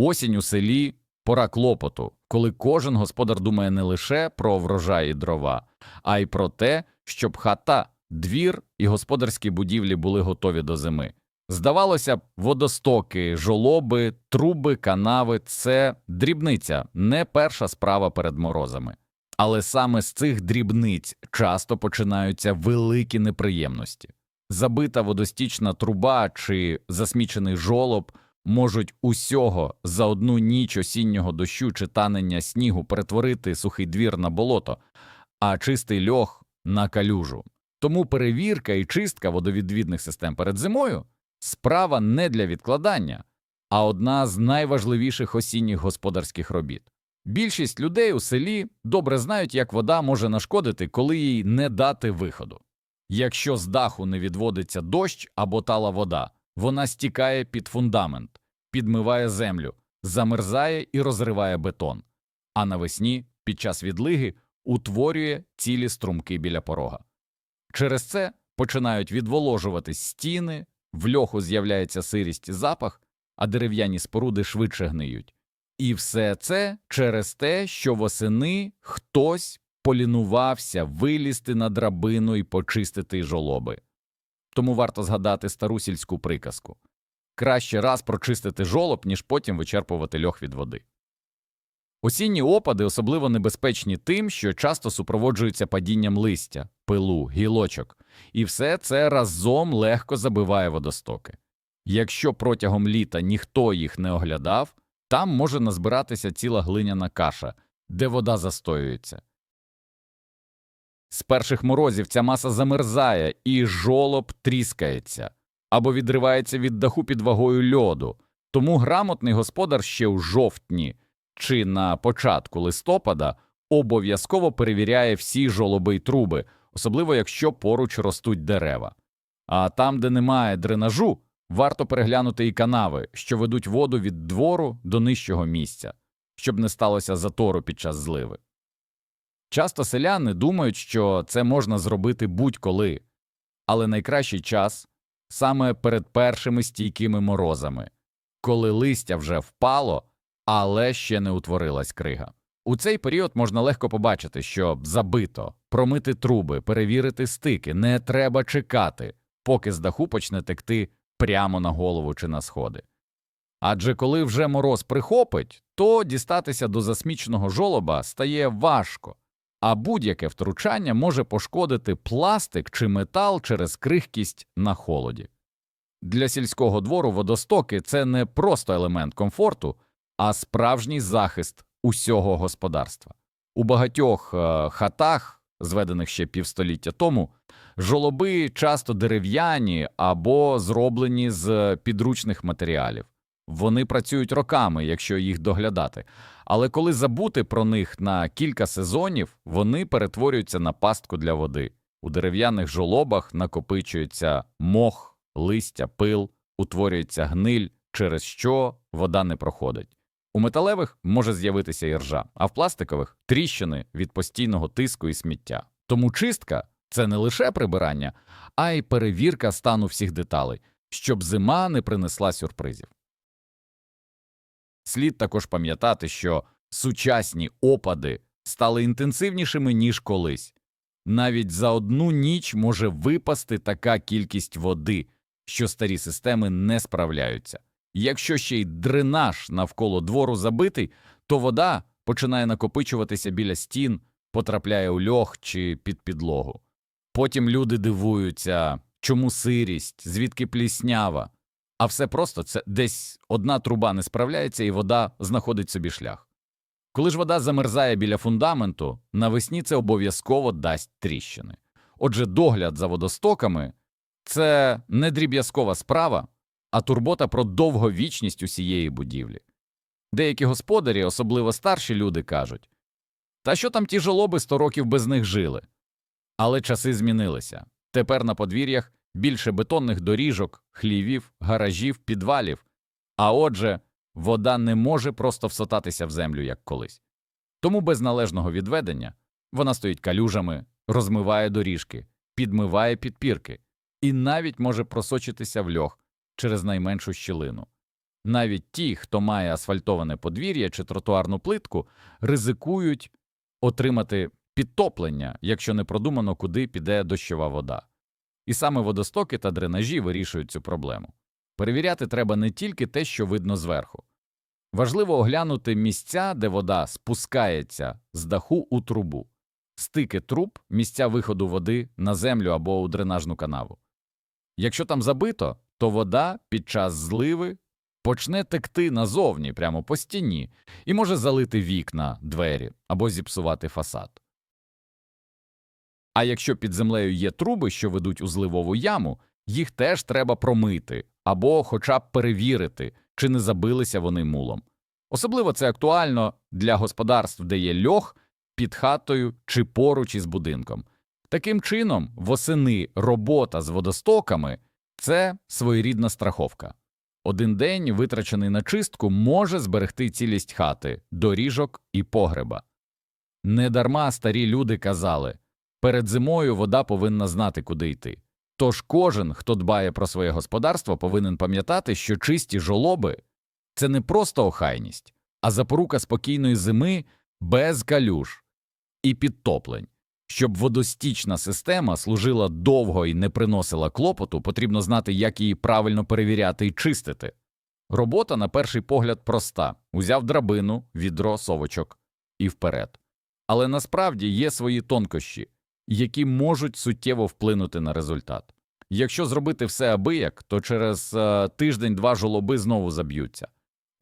Осінь у селі пора клопоту, коли кожен господар думає не лише про врожай і дрова, а й про те, щоб хата, двір і господарські будівлі були готові до зими. Здавалося б, водостоки, жолоби, труби, канави це дрібниця, не перша справа перед морозами. Але саме з цих дрібниць часто починаються великі неприємності. Забита водостічна труба чи засмічений жолоб можуть усього за одну ніч осіннього дощу чи танення снігу перетворити сухий двір на болото, а чистий льох на калюжу. Тому перевірка і чистка водовідвідних систем перед зимою справа не для відкладання, а одна з найважливіших осінніх господарських робіт. Більшість людей у селі добре знають, як вода може нашкодити, коли їй не дати виходу. Якщо з даху не відводиться дощ або тала вода, вона стікає під фундамент, підмиває землю, замерзає і розриває бетон, а навесні, під час відлиги, утворює цілі струмки біля порога. Через це починають відволожуватись стіни, в льоху з'являється сирість і запах, а дерев'яні споруди швидше гниють. І все це через те, що восени хтось полінувався вилізти на драбину і почистити жолоби. Тому варто згадати стару сільську приказку краще раз прочистити жолоб, ніж потім вичерпувати льох від води. Осінні опади особливо небезпечні тим, що часто супроводжуються падінням листя, пилу, гілочок, і все це разом легко забиває водостоки. Якщо протягом літа ніхто їх не оглядав, там може назбиратися ціла глиняна каша, де вода застоюється. З перших морозів ця маса замерзає і жолоб тріскається або відривається від даху під вагою льоду, тому грамотний господар ще у жовтні чи на початку листопада обов'язково перевіряє всі жолоби й труби, особливо якщо поруч ростуть дерева. А там, де немає дренажу, варто переглянути і канави, що ведуть воду від двору до нижчого місця, щоб не сталося затору під час зливи. Часто селяни думають, що це можна зробити будь-коли, але найкращий час саме перед першими стійкими морозами, коли листя вже впало, але ще не утворилась крига. У цей період можна легко побачити, що забито, промити труби, перевірити стики, не треба чекати, поки з даху почне текти прямо на голову чи на сходи. Адже коли вже мороз прихопить, то дістатися до засміченого жолоба стає важко, а будь-яке втручання може пошкодити пластик чи метал через крихкість на холоді. Для сільського двору водостоки це не просто елемент комфорту, а справжній захист усього господарства. У багатьох е, хатах, зведених ще півстоліття тому, жолоби часто дерев'яні або зроблені з підручних матеріалів. Вони працюють роками, якщо їх доглядати, але коли забути про них на кілька сезонів, вони перетворюються на пастку для води. У дерев'яних жолобах накопичується мох, листя, пил, утворюється гниль, через що вода не проходить. У металевих може з'явитися і ржа, а в пластикових тріщини від постійного тиску і сміття. Тому чистка це не лише прибирання, а й перевірка стану всіх деталей, щоб зима не принесла сюрпризів. Слід також пам'ятати, що сучасні опади стали інтенсивнішими, ніж колись. Навіть за одну ніч може випасти така кількість води, що старі системи не справляються. Якщо ще й дренаж навколо двору забитий, то вода починає накопичуватися біля стін, потрапляє у льох чи під підлогу. Потім люди дивуються, чому сирість, звідки пліснява, а все просто це десь одна труба не справляється і вода знаходить собі шлях. Коли ж вода замерзає біля фундаменту, навесні це обов'язково дасть тріщини. Отже, догляд за водостоками це не дріб'язкова справа, а турбота про довговічність усієї будівлі. Деякі господарі, особливо старші люди, кажуть та що там ті жолоби сто років без них жили. Але часи змінилися. Тепер на подвір'ях більше бетонних доріжок, хлівів, гаражів, підвалів, а отже, вода не може просто всотатися в землю, як колись. Тому без належного відведення вона стоїть калюжами, розмиває доріжки, підмиває підпірки і навіть може просочитися в льох через найменшу щілину. Навіть ті, хто має асфальтоване подвір'я чи тротуарну плитку, ризикують отримати підтоплення, якщо не продумано, куди піде дощова вода. І саме водостоки та дренажі вирішують цю проблему. Перевіряти треба не тільки те, що видно зверху. Важливо оглянути місця, де вода спускається з даху у трубу, стики труб, місця виходу води на землю або у дренажну канаву. Якщо там забито, то вода під час зливи почне текти назовні, прямо по стіні, і може залити вікна, двері або зіпсувати фасад. А якщо під землею є труби, що ведуть у зливову яму, їх теж треба промити або хоча б перевірити, чи не забилися вони мулом. Особливо це актуально для господарств, де є льох під хатою чи поруч із будинком. Таким чином, восени робота з водостоками це своєрідна страховка. Один день, витрачений на чистку, може зберегти цілість хати, доріжок і погреба. Недарма старі люди казали перед зимою вода повинна знати, куди йти. Тож кожен, хто дбає про своє господарство, повинен пам'ятати, що чисті жолоби це не просто охайність, а запорука спокійної зими без калюж і підтоплень. Щоб водостічна система служила довго і не приносила клопоту, потрібно знати, як її правильно перевіряти і чистити. Робота, на перший погляд, проста узяв драбину, відро, совочок і вперед. Але насправді є свої тонкощі, які можуть суттєво вплинути на результат. Якщо зробити все абияк, то через е, тиждень-два жолоби знову заб'ються.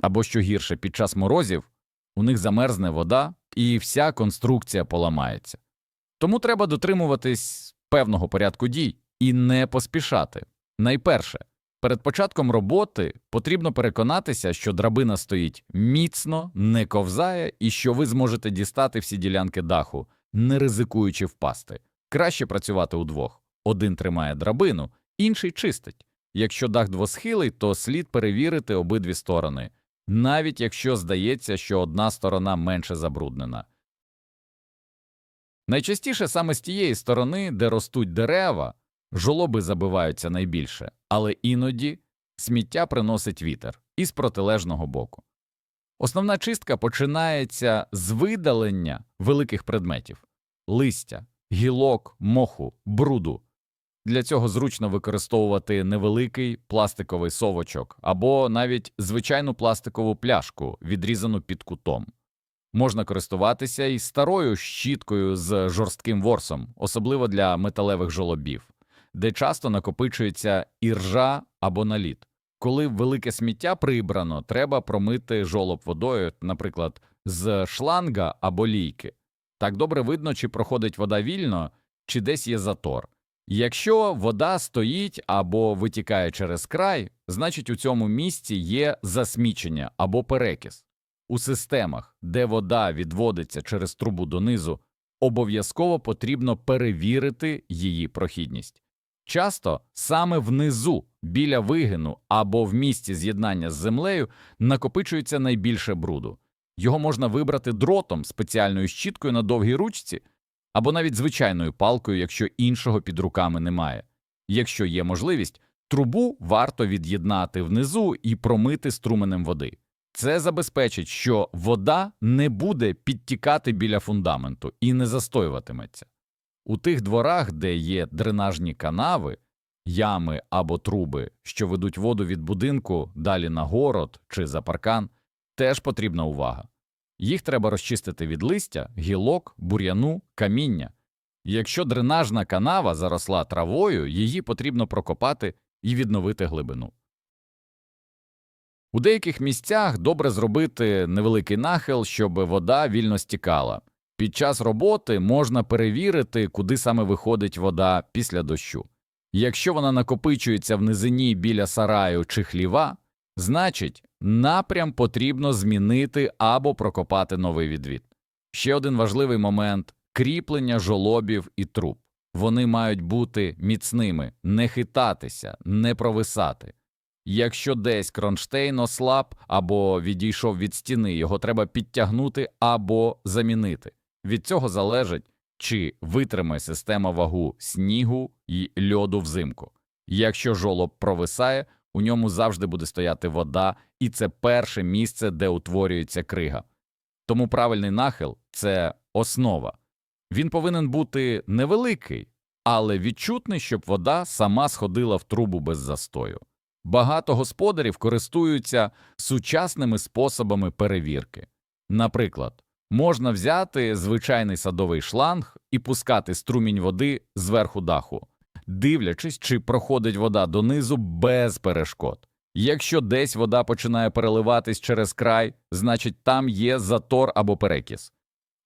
Або що гірше, під час морозів у них замерзне вода і вся конструкція поламається. Тому треба дотримуватись певного порядку дій і не поспішати. Найперше, перед початком роботи потрібно переконатися, що драбина стоїть міцно, не ковзає і що ви зможете дістати всі ділянки даху, не ризикуючи впасти. Краще працювати удвох. Один тримає драбину, інший чистить. Якщо дах двосхилий, то слід перевірити обидві сторони, навіть якщо здається, що одна сторона менше забруднена. Найчастіше саме з тієї сторони, де ростуть дерева, жолоби забиваються найбільше, але іноді сміття приносить вітер із протилежного боку. Основна чистка починається з видалення великих предметів листя, гілок, моху, бруду. Для цього зручно використовувати невеликий пластиковий совочок або навіть звичайну пластикову пляшку, відрізану під кутом. Можна користуватися і старою щіткою з жорстким ворсом, особливо для металевих жолобів, де часто накопичується іржа або наліт. Коли велике сміття прибрано, треба промити жолоб водою, наприклад, з шланга або лійки. Так добре видно, чи проходить вода вільно, чи десь є затор. Якщо вода стоїть або витікає через край, значить у цьому місці є засмічення або перекис. У системах, де вода відводиться через трубу донизу, обов'язково потрібно перевірити її прохідність. Часто саме внизу, біля вигину або в місці з'єднання з землею, накопичується найбільше бруду. Його можна вибрати дротом, спеціальною щіткою на довгій ручці або навіть звичайною палкою, якщо іншого під руками немає. Якщо є можливість, трубу варто від'єднати внизу і промити струменем води. Це забезпечить, що вода не буде підтікати біля фундаменту і не застоюватиметься. У тих дворах, де є дренажні канави, ями або труби, що ведуть воду від будинку далі на город чи за паркан, теж потрібна увага. Їх треба розчистити від листя, гілок, бур'яну, каміння. Якщо дренажна канава заросла травою, її потрібно прокопати і відновити глибину. У деяких місцях добре зробити невеликий нахил, щоб вода вільно стікала. Під час роботи можна перевірити, куди саме виходить вода після дощу. Якщо вона накопичується в низині біля сараю чи хліва, значить напрям потрібно змінити або прокопати новий відвід. Ще один важливий момент кріплення жолобів і труб. Вони мають бути міцними, не хитатися, не провисати. Якщо десь кронштейн ослаб або відійшов від стіни, його треба підтягнути або замінити. Від цього залежить, чи витримає система вагу снігу і льоду взимку. Якщо жолоб провисає, у ньому завжди буде стояти вода, і це перше місце, де утворюється крига. Тому правильний нахил це основа. Він повинен бути невеликий, але відчутний, щоб вода сама сходила в трубу без застою. Багато господарів користуються сучасними способами перевірки. Наприклад, можна взяти звичайний садовий шланг і пускати струмінь води зверху даху, дивлячись, чи проходить вода донизу без перешкод. Якщо десь вода починає переливатись через край, значить там є затор або перекіс.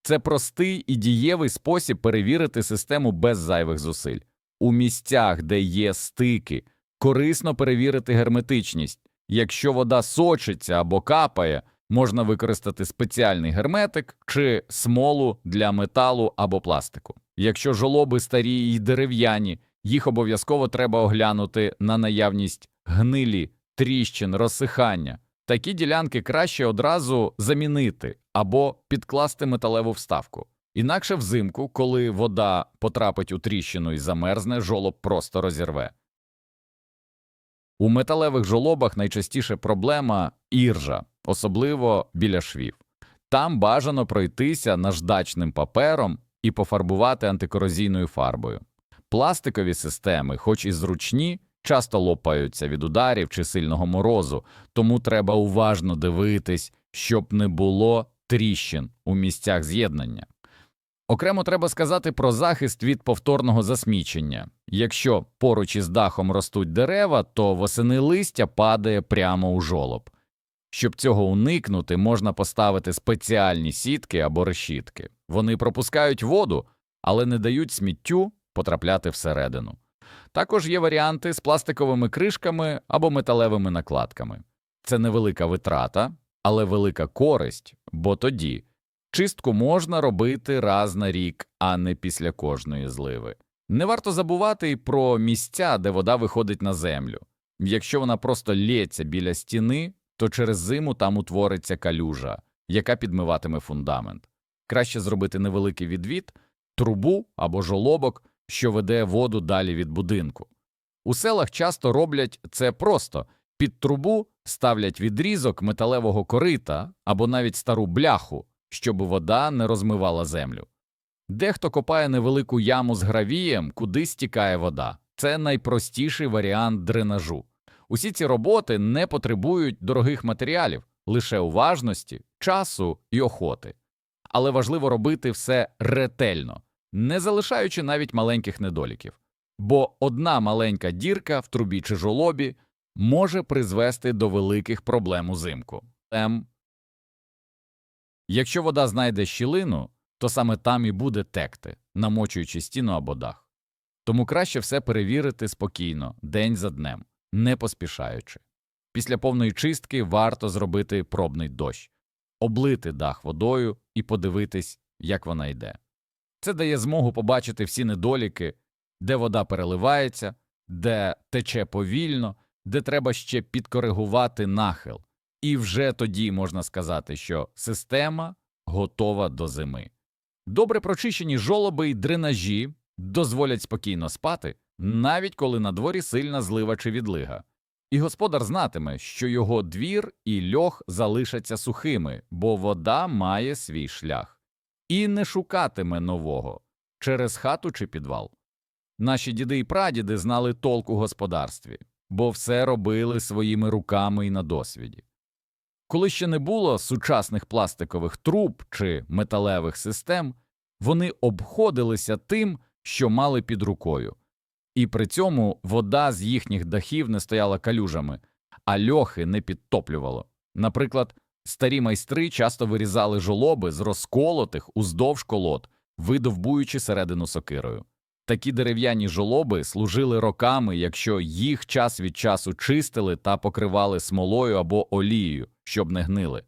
Це простий і дієвий спосіб перевірити систему без зайвих зусиль. У місцях, де є стики, корисно перевірити герметичність. Якщо вода сочиться або капає, можна використати спеціальний герметик чи смолу для металу або пластику. Якщо жолоби старі і дерев'яні, їх обов'язково треба оглянути на наявність гнилі, тріщин, розсихання. Такі ділянки краще одразу замінити або підкласти металеву вставку. Інакше взимку, коли вода потрапить у тріщину і замерзне, жолоб просто розірве. У металевих жолобах найчастіше проблема іржа, особливо біля швів. Там бажано пройтися наждачним папером і пофарбувати антикорозійною фарбою. Пластикові системи, хоч і зручні, часто лопаються від ударів чи сильного морозу, тому треба уважно дивитись, щоб не було тріщин у місцях з'єднання. Окремо треба сказати про захист від повторного засмічення. Якщо поруч із дахом ростуть дерева, то восени листя падає прямо у жолоб. Щоб цього уникнути, можна поставити спеціальні сітки або решітки. Вони пропускають воду, але не дають сміттю потрапляти всередину. Також є варіанти з пластиковими кришками або металевими накладками. Це невелика витрата, але велика користь, бо тоді чистку можна робити раз на рік, а не після кожної зливи. Не варто забувати і про місця, де вода виходить на землю. Якщо вона просто лється біля стіни, то через зиму там утвориться калюжа, яка підмиватиме фундамент. Краще зробити невеликий відвід, трубу або жолобок, що веде воду далі від будинку. У селах часто роблять це просто під трубу ставлять відрізок металевого корита або навіть стару бляху, щоб вода не розмивала землю. Дехто копає невелику яму з гравієм, куди стікає вода. Це найпростіший варіант дренажу. Усі ці роботи не потребують дорогих матеріалів, лише уважності, часу і охоти. Але важливо робити все ретельно, не залишаючи навіть маленьких недоліків. Бо одна маленька дірка в трубі чи жолобі може призвести до великих проблем узимку. М. Якщо вода знайде щілину, то саме там і буде текти, намочуючи стіну або дах. Тому краще все перевірити спокійно, день за днем, не поспішаючи. Після повної чистки варто зробити пробний дощ, облити дах водою і подивитись, як вона йде. Це дає змогу побачити всі недоліки, де вода переливається, де тече повільно, де треба ще підкоригувати нахил. І вже тоді можна сказати, що система готова до зими. Добре прочищені жолоби й дренажі дозволять спокійно спати, навіть коли на дворі сильна злива чи відлига. І господар знатиме, що його двір і льох залишаться сухими, бо вода має свій шлях, і не шукатиме нового через хату чи підвал. Наші діди і прадіди знали толк у господарстві, бо все робили своїми руками і на досвіді. Коли ще не було сучасних пластикових труб чи металевих систем, вони обходилися тим, що мали під рукою, і при цьому вода з їхніх дахів не стояла калюжами, а льохи не підтоплювало. Наприклад, старі майстри часто вирізали жолоби з розколотих уздовж колод, видовбуючи середину сокирою. Такі дерев'яні жолоби служили роками, якщо їх час від часу чистили та покривали смолою або олією, щоб не гнили.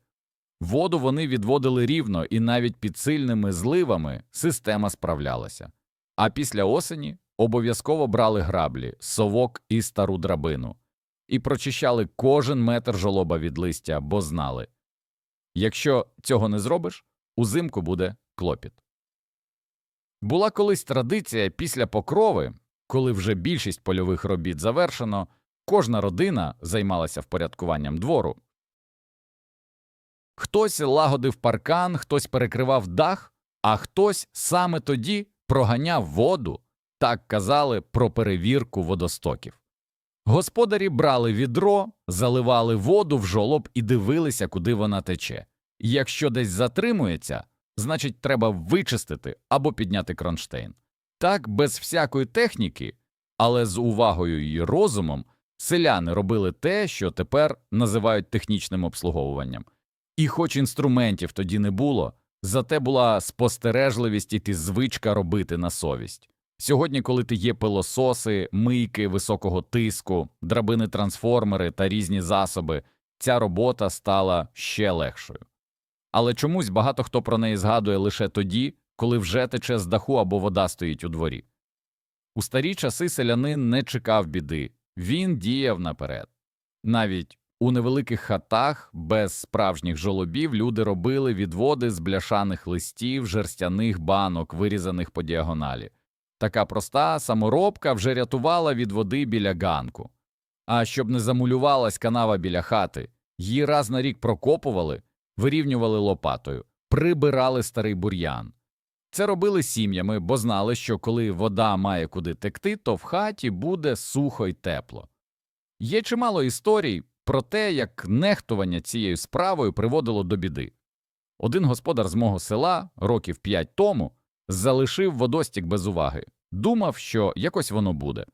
Воду вони відводили рівно, і навіть під сильними зливами система справлялася. А після осені обов'язково брали граблі, совок і стару драбину і прочищали кожен метр жолоба від листя, бо знали якщо цього не зробиш, узимку буде клопіт. Була колись традиція після покрови, коли вже більшість польових робіт завершено, Кожна родина займалася впорядкуванням двору. Хтось лагодив паркан, хтось перекривав дах, а хтось саме тоді проганяв воду, так казали про перевірку водостоків. Господарі брали відро, заливали воду в жолоб і дивилися, куди вона тече. Якщо десь затримується, значить треба вичистити або підняти кронштейн. Так, без всякої техніки, але з увагою і розумом, селяни робили те, що тепер називають технічним обслуговуванням. І хоч інструментів тоді не було, зате була спостережливість і ти звичка робити на совість. Сьогодні, коли ти є пилососи, мийки високого тиску, драбини-трансформери та різні засоби, ця робота стала ще легшою. Але чомусь багато хто про неї згадує лише тоді, коли вже тече з даху або вода стоїть у дворі. У старі часи селянин не чекав біди, він діяв наперед. Навіть у невеликих хатах без справжніх жолобів люди робили відводи з бляшаних листів, жерстяних банок, вирізаних по діагоналі. Така проста саморобка вже рятувала від води біля ганку. А щоб не замулювалась канава біля хати, її раз на рік прокопували, вирівнювали лопатою, прибирали старий бур'ян. Це робили сім'ями, бо знали, що коли вода має куди текти, то в хаті буде сухо й тепло. Є чимало історій про те, як нехтування цією справою приводило до біди. Один господар з мого села років п'ять тому залишив водостік без уваги, думав, що якось воно буде.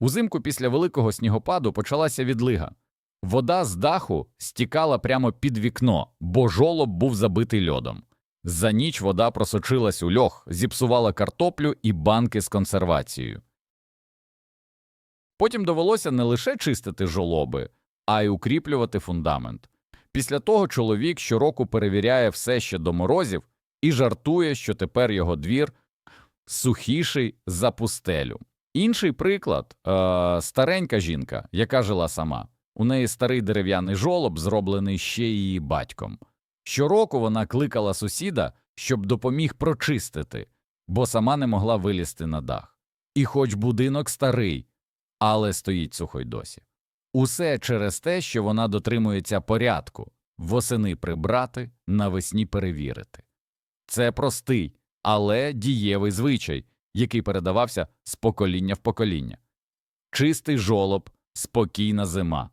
Узимку після великого снігопаду почалася відлига. Вода з даху стікала прямо під вікно, бо жолоб був забитий льодом. За ніч вода просочилась у льох, зіпсувала картоплю і банки з консервацією. Потім довелося не лише чистити жолоби, а й укріплювати фундамент. Після того чоловік щороку перевіряє все ще до морозів і жартує, що тепер його двір сухіший за пустелю. Інший приклад е, старенька жінка, яка жила сама. У неї старий дерев'яний жолоб, зроблений ще її батьком. Щороку вона кликала сусіда, щоб допоміг прочистити, бо сама не могла вилізти на дах. І хоч будинок старий, але стоїть сухой досі. Усе через те, що вона дотримується порядку восени прибрати, навесні перевірити. Це простий, але дієвий звичай, який передавався з покоління в покоління. Чистий жолоб, спокійна зима.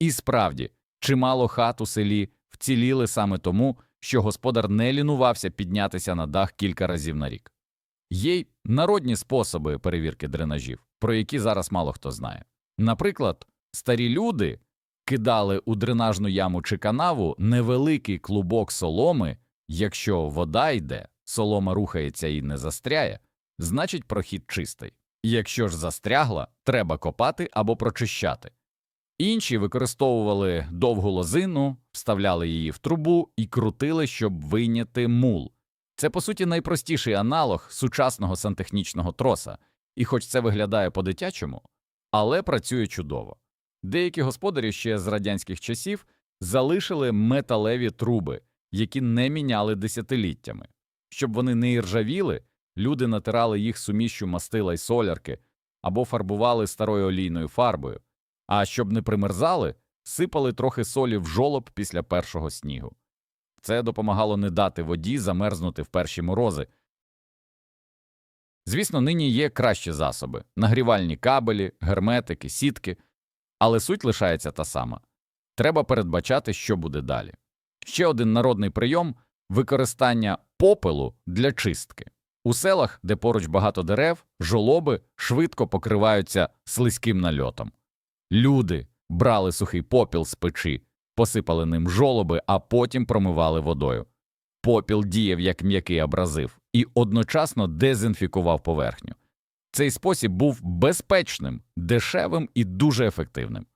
І справді, чимало хат у селі вціліли саме тому, що господар не лінувався піднятися на дах кілька разів на рік. Є й народні способи перевірки дренажів, про які зараз мало хто знає. Наприклад, старі люди кидали у дренажну яму чи канаву невеликий клубок соломи, якщо вода йде, солома рухається і не застряє, значить прохід чистий. Якщо ж застрягла, треба копати або прочищати. Інші використовували довгу лозину, вставляли її в трубу і крутили, щоб вийняти мул. Це, по суті, найпростіший аналог сучасного сантехнічного троса, і хоч це виглядає по-дитячому, але працює чудово. Деякі господарі ще з радянських часів залишили металеві труби, які не міняли десятиліттями. Щоб вони не іржавіли, люди натирали їх сумішчю мастила й солярки або фарбували старою олійною фарбою. А щоб не примерзали, сипали трохи солі в жолоб після першого снігу. Це допомагало не дати воді замерзнути в перші морози. Звісно, нині є кращі засоби нагрівальні кабелі, герметики, сітки, але суть лишається та сама треба передбачати, що буде далі. Ще один народний прийом використання попелу для чистки. У селах, де поруч багато дерев, жолоби швидко покриваються слизьким нальотом. Люди брали сухий попіл з печі, посипали ним жолоби, а потім промивали водою. Попіл діяв як м'який абразив і одночасно дезінфікував поверхню. Цей спосіб був безпечним, дешевим і дуже ефективним.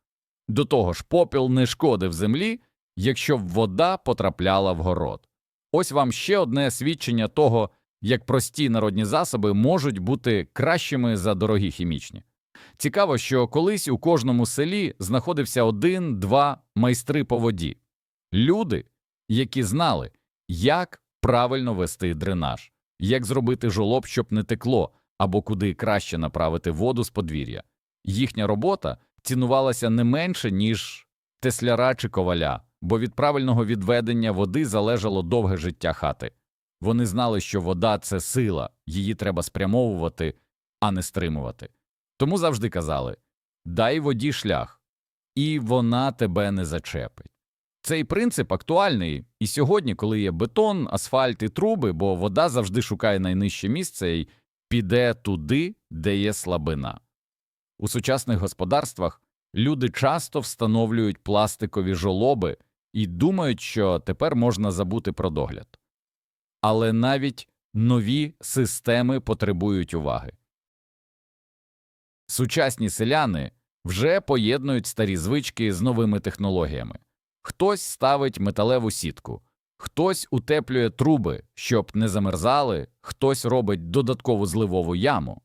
До того ж, попіл не шкодив землі, якщо вода потрапляла в город. Ось вам ще одне свідчення того, як прості народні засоби можуть бути кращими за дорогі хімічні. Цікаво, що колись у кожному селі знаходився один-два майстри по воді люди, які знали, як правильно вести дренаж, як зробити жолоб, щоб не текло, або куди краще направити воду з подвір'я. Їхня робота цінувалася не менше, ніж тесляра чи коваля, бо від правильного відведення води залежало довге життя хати. Вони знали, що вода це сила, її треба спрямовувати, а не стримувати. Тому завжди казали дай воді шлях, і вона тебе не зачепить. Цей принцип актуальний і сьогодні, коли є бетон, асфальт і труби, бо вода завжди шукає найнижче місце і піде туди, де є слабина. У сучасних господарствах люди часто встановлюють пластикові жолоби і думають, що тепер можна забути про догляд. Але навіть нові системи потребують уваги. Сучасні селяни вже поєднують старі звички з новими технологіями. Хтось ставить металеву сітку, хтось утеплює труби, щоб не замерзали, хтось робить додаткову зливову яму.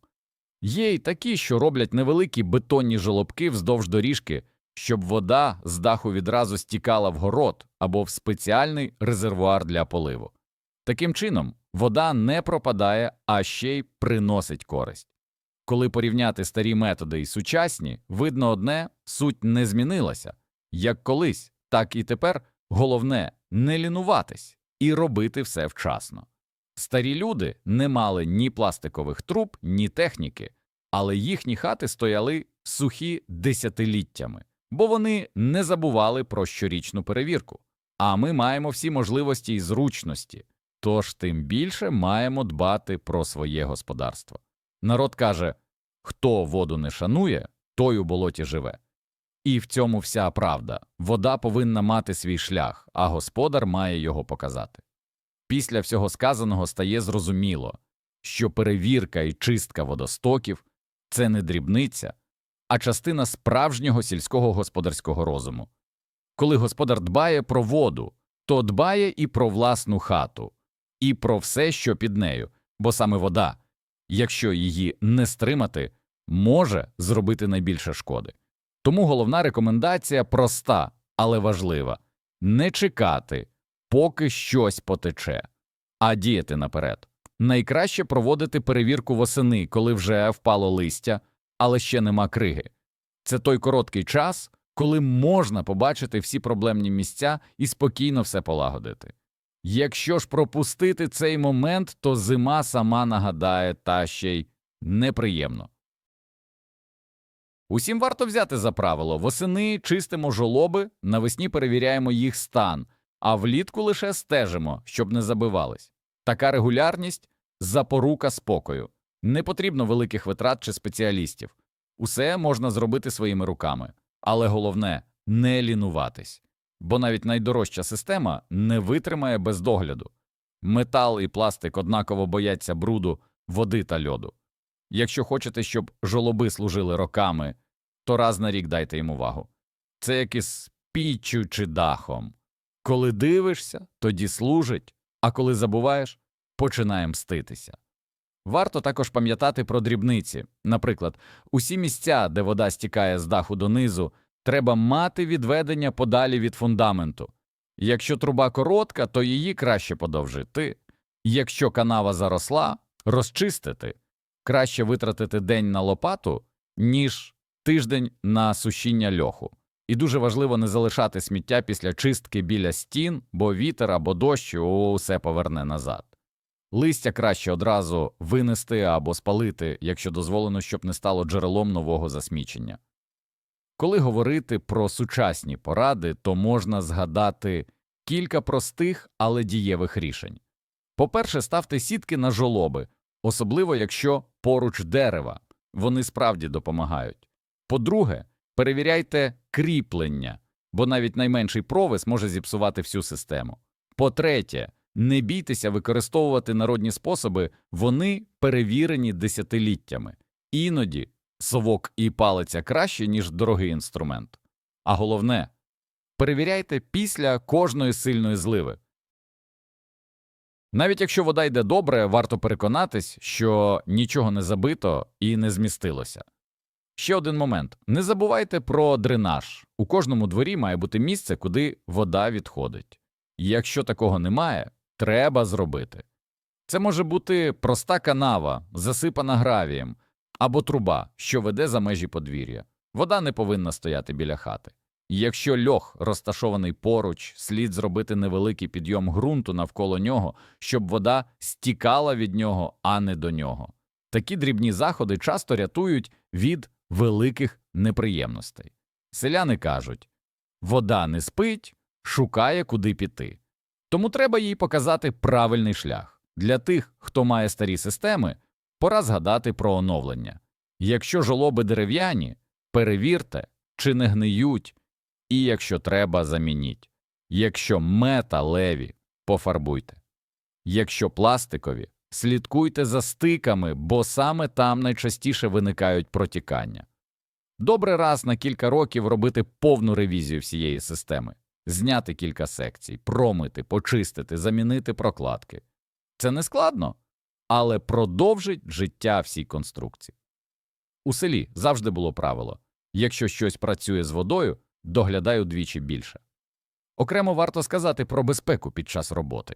Є й такі, що роблять невеликі бетонні жолобки вздовж доріжки, щоб вода з даху відразу стікала в город або в спеціальний резервуар для поливу. Таким чином, вода не пропадає, а ще й приносить користь. Коли порівняти старі методи і сучасні, видно одне суть не змінилася. Як колись, так і тепер головне не лінуватись і робити все вчасно. Старі люди не мали ні пластикових труб, ні техніки, але їхні хати стояли сухі десятиліттями, бо вони не забували про щорічну перевірку. А ми маємо всі можливості і зручності, тож тим більше маємо дбати про своє господарство. Народ каже хто воду не шанує, той у болоті живе. І в цьому вся правда вода повинна мати свій шлях, а господар має його показати. Після всього сказаного стає зрозуміло, що перевірка і чистка водостоків це не дрібниця, а частина справжнього сільського господарського розуму. Коли господар дбає про воду, то дбає і про власну хату, і про все, що під нею, бо саме вода, якщо її не стримати, може зробити найбільше шкоди. Тому головна рекомендація проста, але важлива не чекати, поки щось потече, а діяти наперед. Найкраще проводити перевірку восени, коли вже впало листя, але ще нема криги. Це той короткий час, коли можна побачити всі проблемні місця і спокійно все полагодити. Якщо ж пропустити цей момент, то зима сама нагадає та ще й неприємно. Усім варто взяти за правило восени чистимо жолоби, навесні перевіряємо їх стан, а влітку лише стежимо, щоб не забивались. Така регулярність запорука спокою. Не потрібно великих витрат чи спеціалістів. Усе можна зробити своїми руками, але головне не лінуватись, бо навіть найдорожча система не витримає без догляду. Метал і пластик однаково бояться бруду, води та льоду. Якщо хочете, щоб жолоби служили роками, то раз на рік дайте їм увагу. Це як із піччю чи дахом. Коли дивишся, тоді служить, а коли забуваєш, починає мститися. Варто також пам'ятати про дрібниці. Наприклад, усі місця, де вода стікає з даху донизу, треба мати відведення подалі від фундаменту. Якщо труба коротка, то її краще подовжити. Якщо канава заросла, розчистити. Краще витратити день на лопату, ніж тиждень на сушіння льоху. І дуже важливо не залишати сміття після чистки біля стін, бо вітер або дощ усе поверне назад. Листя краще одразу винести або спалити, якщо дозволено, щоб не стало джерелом нового засмічення. Коли говорити про сучасні поради, то можна згадати кілька простих, але дієвих рішень. По-перше, ставте сітки на жолоби, особливо якщо поруч дерева, вони справді допомагають. По-друге, перевіряйте кріплення, бо навіть найменший провис може зіпсувати всю систему. По-третє, не бійтеся використовувати народні способи, вони перевірені десятиліттями. Іноді совок і палиця краще, ніж дорогий інструмент. А головне, перевіряйте після кожної сильної зливи. Навіть якщо вода йде добре, варто переконатись, що нічого не забито і не змістилося. Ще один момент: не забувайте про дренаж. У кожному дворі має бути місце, куди вода відходить. Якщо такого немає, треба зробити. Це може бути проста канава, засипана гравієм, або труба, що веде за межі подвір'я. Вода не повинна стояти біля хати. Якщо льох розташований поруч, слід зробити невеликий підйом ґрунту навколо нього, щоб вода стікала від нього, а не до нього. Такі дрібні заходи часто рятують від великих неприємностей. Селяни кажуть вода не спить, шукає, куди піти. Тому треба їй показати правильний шлях. Для тих, хто має старі системи, пора згадати про оновлення. Якщо жолоби дерев'яні, перевірте, чи не гниють, і якщо треба, замініть. Якщо металеві, пофарбуйте. Якщо пластикові, слідкуйте за стиками, бо саме там найчастіше виникають протікання. Добре раз на кілька років робити повну ревізію всієї системи, зняти кілька секцій, промити, почистити, замінити прокладки. Це не складно, але продовжить життя всій конструкції. У селі завжди було правило якщо щось працює з водою, доглядай удвічі більше. Окремо варто сказати про безпеку під час роботи.